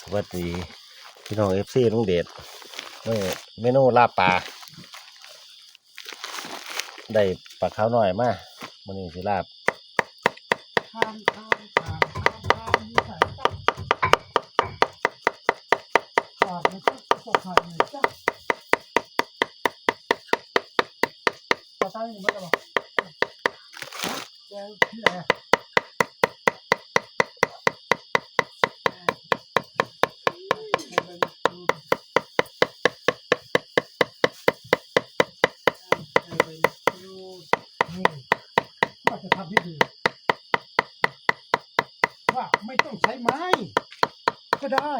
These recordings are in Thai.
สวัสดีพี่น้องเอฟซีลุงเดชนี่เมนูลาบปลาได้ปลาขาวหน่อยมามันนี้สิลาบ ทานทานทานทานทานมีสายตั้งขาดเลยจ้ะตกขาดเลยจ้ะต่อตั้งนี่มันจะบอกฮะยังที่ไหนอะนี่ว่าจะทำให้ดู ว่า ไม่ต้องใช้ไม้ ก็ได้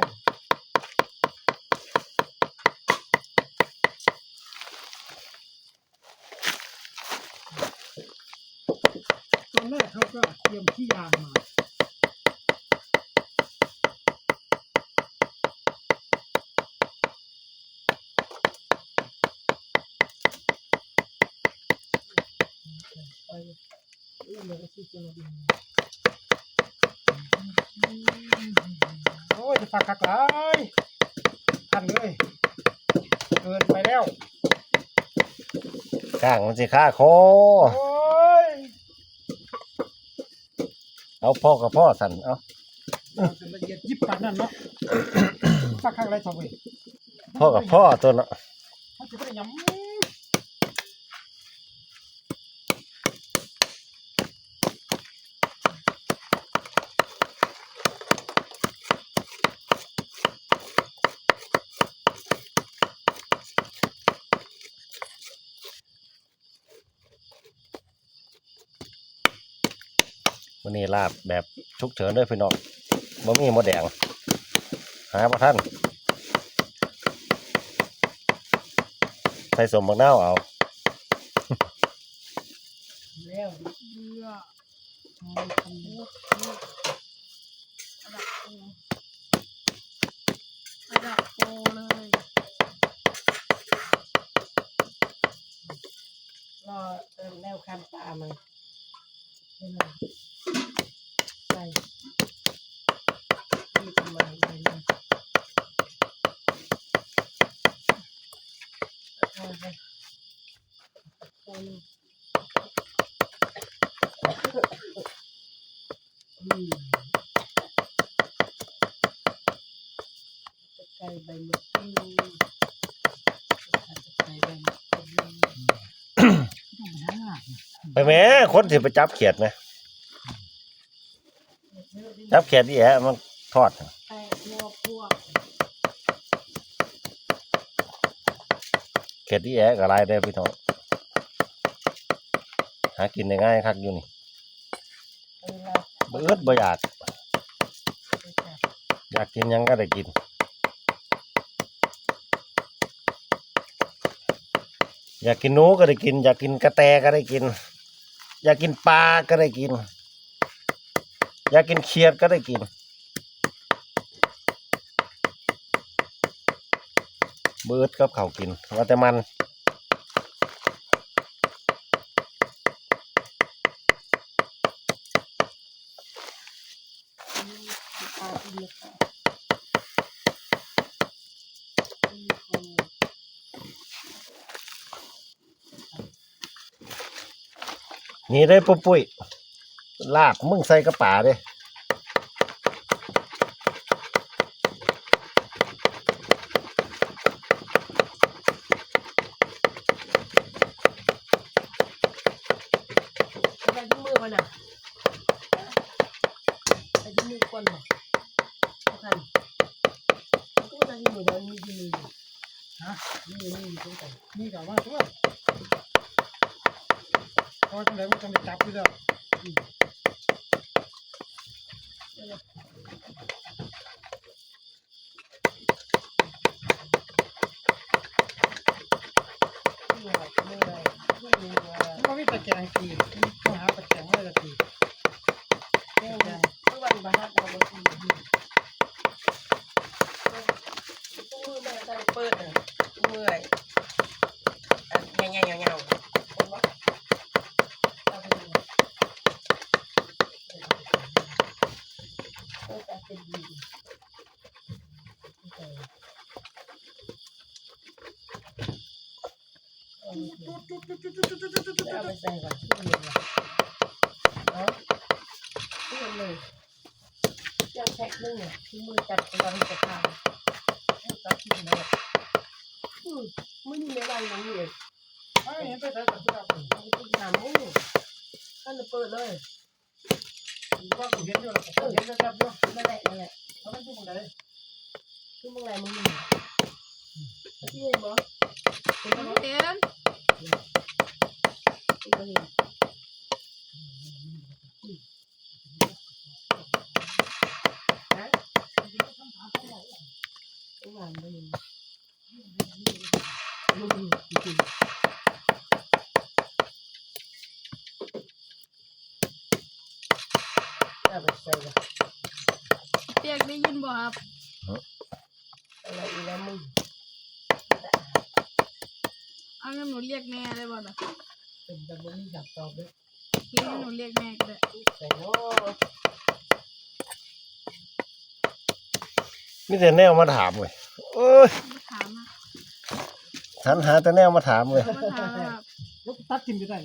ตอนแรกเขาก็เตรียมที่ยางมา โอ้ยจะฝากกักหลายท่านเลยเกินไปแล้วก้างมันสิค่าคอโอ้ยเอาพ่อกับพ่อสั่นเอาเป็นละเอียดยิบปานนั่นเนาะฝากกักอะไรทำไว้พ่อกับพ่อตัวเนาะเขาจะไม่ได้ยำ วันนี้ลาบแบบชุกเฉินด้วยพี่น้องบ่มีหมดแดง หาบ่ท่าน ใส่สมบักนาเอาแล้วเยื่อไม่ทำมุดระดับโปเลยรอเติมแนวคันปลามา ไม่นาน ใส่ที่ทำมาใส่มาเอาไปคนอืม จะไก่ใบมะกรูดจะไก่ใบมะกรูดต้องไปหาหน้าไปแหม่คนสิไปจับเขียดไหมจับเขียดนี่แหละมันทอดไก่พวพวกเขียดนี่แหละก็หลายได้อพี่น้องหากินได้ง่ายคักอยู่นี่เวลาเบิดบ่อยาก ไปจับอยากกินหยังก็ได้กิน อยากกินหนูก็ได้กิน อยากกินกระแตก็ได้กิน อยากกินปลาก็ได้กิน อยากกินเขียดก็ได้กิน เบิร์ดกับเขากินว่าแต่มันปลาที่มีค่ะมีคน นี่ได้ปุ๊บปุ้ยลากมึงใส่กระป๋าเด้ไปที่มือมันอะไปที่มือก่อนบ่เอาคันมันก็จะที่มือแล้วมีที่มืออยู่ฮะนี่นี่อยู่ตรงไหนนี่กับว่าตัว เพราะจังไรมันต้องไปจับอยู่แล้วเหนื่อยเหนื่อยเหนื่อยเหนื่อยมันก็มีตะแกรงตีต้องหาตะแกรงอะไรตะตี เมื่อวันบาฮัดเอาไปทีตู้มือแม่ใส่เปิดอะเมื่อยอะเงี้ยเงี้ยเงี้ยเงี้ยคนวะเอาไปดู ออแต่เป็นดีเออ เอาไปใส่ก่อนที่มันเลยเอาที่มันเลยจะแพ็คนึงเนี่ยที่มือจับกำลังจะทำจับที่มันเลยอืมมือนี่ไม่ไหวนะนี่เลยเอ้ยเห็นไปใส่กับเสื้อผมเอาไปกินหาหมูท่านจะเปิดเลยว่ากูเห็นอยู่แล้วผมเห็นแล้วจับอยู่ไม่ได้ไม่ได้แล้วมันอยู่ตรงไหนคือมึงไรมึงนี่ที่เห็นบ่เห็นที่บ่ เห็นฮะหวานไปเลยจะไปใส่ละเรียกได้ยินบ่ครับอะไรอีกแล้วมึง เอางั้นหนูเรียกแม่ได้บ่ล่ะเป็นแต่บ่มีอยากตอบเลยพี่ให้หนูเรียกแม่ก็ได้ใส่โน่มีแต่แนวมาถามเว้ยเอ้ยมาถามนะหันหาแต่แนวมาถามเว้ยมาถามนะครับแล้วตัดกินไปได้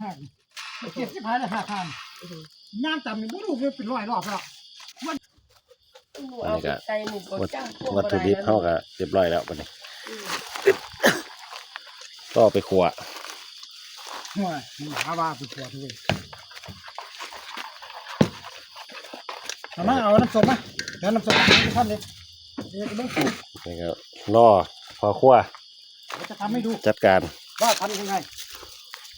ห้าเก็บที่พายได้ห้าพันย่างจำนี่บ่รู้เป็นร้อยรอบแล้วหนูเอาไปใส่หนูก็จ้างพวกวัตถุดิบเขาก็เรียบร้อยแล้วบัดนี้ ก็เอาไปขัวห่วยหาว่าเป็นตัวทุกเลยเอามาเอาน้ำส้มมาเดี๋ยวน้ำส้มมาให้ท่านเลยเดี๋ยวต้องนี่ก็รอพอขัวเดี๋ยวจะทำให้ดู จัดการ ว่าทำยังไง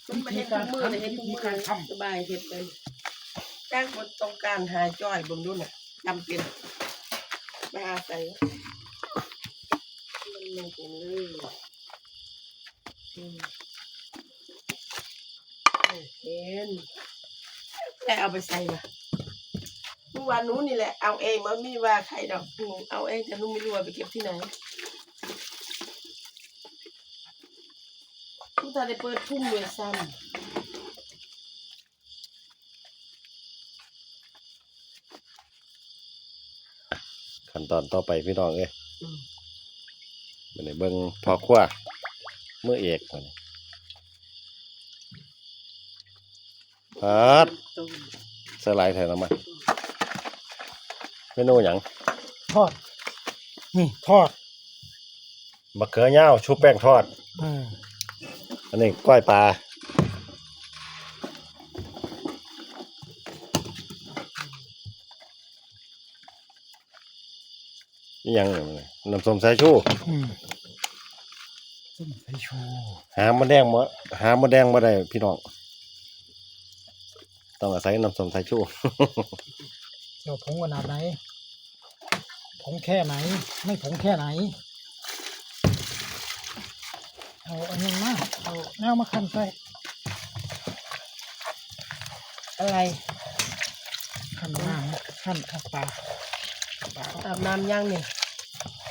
มันมาเห็นทุกมือเลยเห็นทุกมือสบายเห็นเลยจ้างบนต้องการหาจ้อยบนรุ่นอะจำเป็นไปหาใส่มันลงเป็นเลยอืม เห็นแต่เอาไปใส่มาเมื่อวานนู้นนี่แหละ เอาเองมันไม่ว่าใครดอกอืมเอาเองแต่นู้นไม่รู้ว่าไปเก็บที่ไหนทุกท่านได้เปิดทุ่มเลยซ้ำขั้นตอนต่อไปพี่น้องเอ้ยอืมบัดนี้เบิ่งพอขัว มือเอกบัดนี้พัดตรงสไลด์แทนน้ำมันเมนูหยังทอด นี่ทอดมะเขือยาวชุบแป้งทอด อืมอันนี้ก้อยปลาอีหยังนี่น้ำส้มสายชูอื มส้มสายชูหามาแดงมาหามาแดงมาได้พี่น้องต้องอาศัยน้ำส้มสายชูเจ้าผงขนาดไหนผงแค่ไหน ไม่ผงแค่ไหนเอาอันนี้มาเอาแนวมาคั่นใส่อะไรคั่นน้ำนะคั่นเอาปลาปลาอาบน้ำยังเนี่ยยัง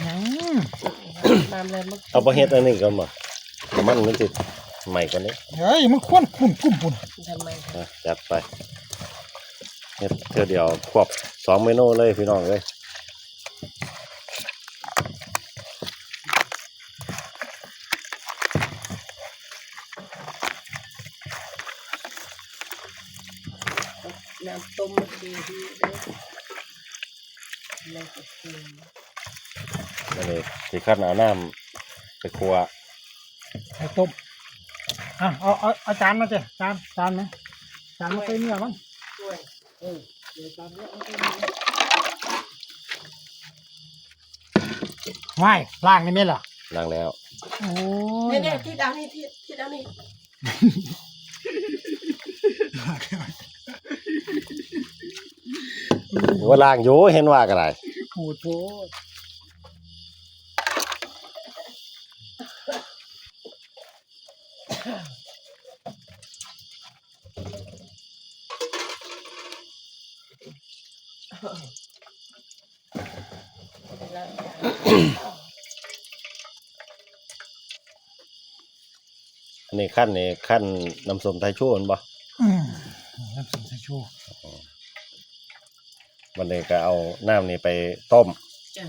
น้ำอะไรมั้งเอาประเฮ็ดอันนี้ก่อนบ่น้ำมันมันติดใหม่กว่านี้เฮ้ยมันควนปุ่นกุ้มปุ่นทำไมนะจัดไปเฮ็ดเทื่อเดียวควบสองเมนูเลยพี่น้องเลยน้ำต้มมันดีดีเลยน้ำกระเทียมอั นนี้ที่ขั้นเอาน้ำไปครัวไข่ต้มอะเอาเอาเอาจานมาเจ้จานจานไหมจานมาใส่เนื้อมั้งช่วยเออเดี๋ยวจานเนี้ยเอาไปไม่ล่างนี่ไหมล่ะล้างแล้วโอ้ยเนี่ยเนี่ยที่ดาวนี่ที่ที่ดาวนี่ว่าล้างอยู่เห็นว่าก็ได้โอ้โหแอันนี้ขั้นนี่ขั้นน้ำส้มไทยชูมันบ่อืมน้ำส้มสายชูวันนี้ก็เอาน้ำนี่ไปต้มจ้ะ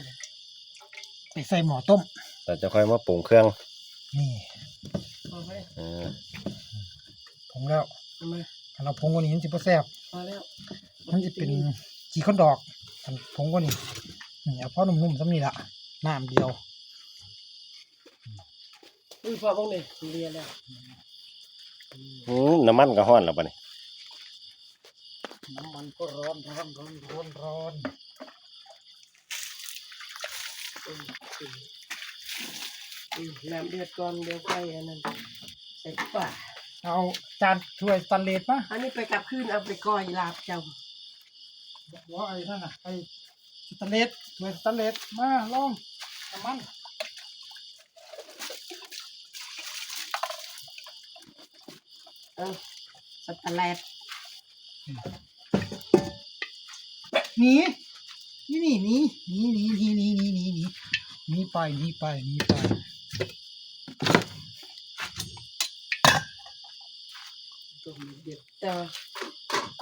ไปใส่หม้อต้มแล้วจะค่อยมาปรุงเครื่อง นี่พอไหมเออผงแล้วเอามาถ้าเราผงกว่านี้มันสิบ่แซ่บพอแล้วมันจะเป็น ขี้ข้นดอกอันผงกว่านี้นี่เอาพอนุ่มๆซ้ำนี่ละน้ำเดียวอุ้ยพอบ้างเลยเรียนแล้วอืมน้ำมันก็ห้อนแล้วปะนี่น้ำมันก็ร้อนร้อนร้อนร้อนร้อนอืมอืมอืมน้ำเดือดก่อนเดี๋ยวค่อยอันนั้นใส่ป่าเอาจานถ้วยสแตันเลสมาอันนี้ไปกลับคืนเอาไปก้อยลาบเจ้า ว่าไอ้นั่นน่ะไอ้สแตันเลสถ้วยสแตันเลสมาลองน้ำมันเออสแตนแลดหนีนี่นี่หนีหนีหนีหนีหนีหนีหนีหนีหนีไปหนีไปหนีไปตุ่มเดือดเตอ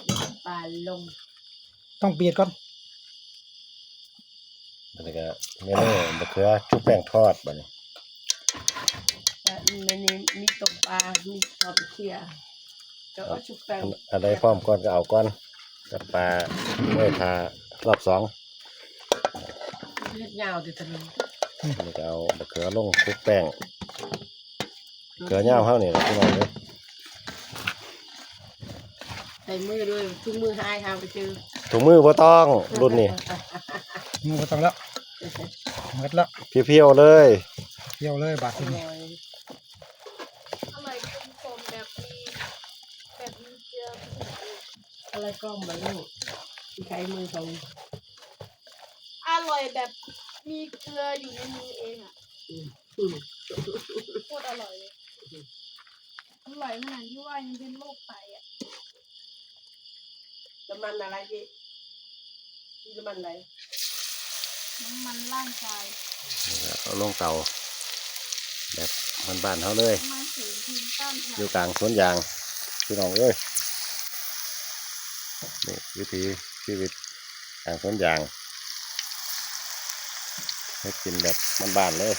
เดือดปลาลง ต้องเบียดก่อนมันก็เมนูมะเขือชุบแป้งทอดปะนี่และในนี้มีตกปลา มีทอดเคียก็เอาชุบแป้งอะไรพร้อมก่อนก็เอาก่อนกับปลาไว้ทารอบสองเลือดยาวติดถนนอันนี้ก็เอามะเขือลงคลุกแป้งมะเขือยาวเท่านี่แหละพี่น้องเด้อ ใส่มือด้วยทุกมือหายหาไปเจอ ถุงมือบ่ต้องรุ่นนี้มือบ่ต้องแล้วหมดแล้วเพียวๆเลยเที่ยวเลยบาดอทีนี้ร่อยอร่อยกลมๆแบบมีแบบมีเกลืออะไรก็มาลูกที่ใช้มือของอร่อยแบบมีเกลืออยู่ในมือเองอะอืมอืมโคตรอร่อยเลยอร่อยขนาดที่ว่ายังเป็นโรคไตอะน้ำมันอะไรพี่ นี่น้ำมันอะไรน้ำมันร่างกายเอาลงเตาแบบบ้านๆเขาเลยน้ำมันสูงทีมต้านทาอนยู่กลางสวนยางพี่น้องเอ้ยนี่วิธีชีวิตกลางสวนยางให้กินแบบบ้านๆเลย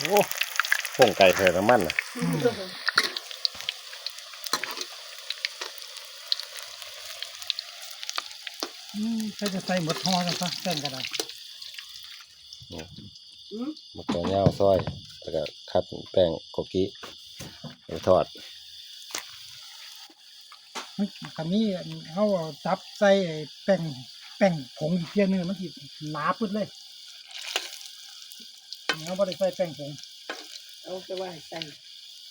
โอ้ป่งไก่ใส่น้ำมันน่ะอืมใครจะใส่หมดห่อกันซะแป้งกระดาษอืมมะเขือยาวซอย แล้วก็คัดแป้งโกกิไปทอดคันนี้เขาเอาจับใส่ไอ้แป้งแป้งผงอีกเพียงหนึงมันสิหนาปึ๊ดเลย นี่เขาบ่ได้ใส่แป้งผงเอาไปว่าให้ใส่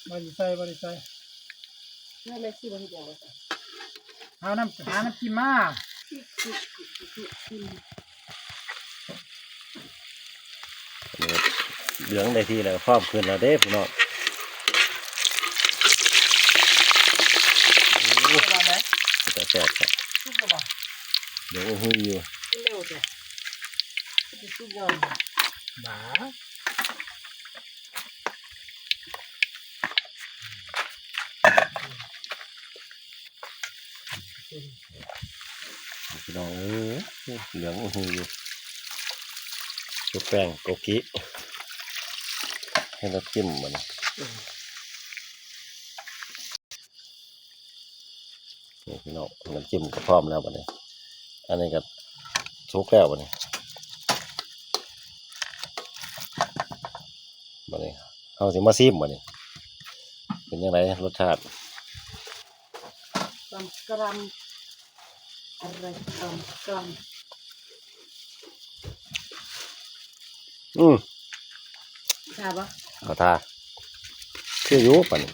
บ่ได้ใส่บ่ได้ใส่ถ้าไม่ซื้อมาให้ยังไงใส่หาน้ำหาน้ำจิ้มมาเหลืองได้ที่แล้วพร้อมขึ้นแล้วเด้พี่น้องโอ้เวลาไหมแต่แซ่บครับซุปกระบอกเดี๋ยวหูอยู่เร็วจ้ะจะซุปยอนบา พี่น้องเอ้ยเหลืองหูอยู่ชุบแป้งโกกิให้เราจิ้มมันนี่พี่น้องน้ำจิ้มก็พร้อมแล้วบัดนี้ อันนี้ก็สุกแล้วบัดนี้บัดนี้เอาสิมาซิมบัดนี้ เป็นยังไงรสชาติ กรัมกรัมอะไรกรัมกรัมอืมทราบปะเขาทาคืออยู่ปะนี่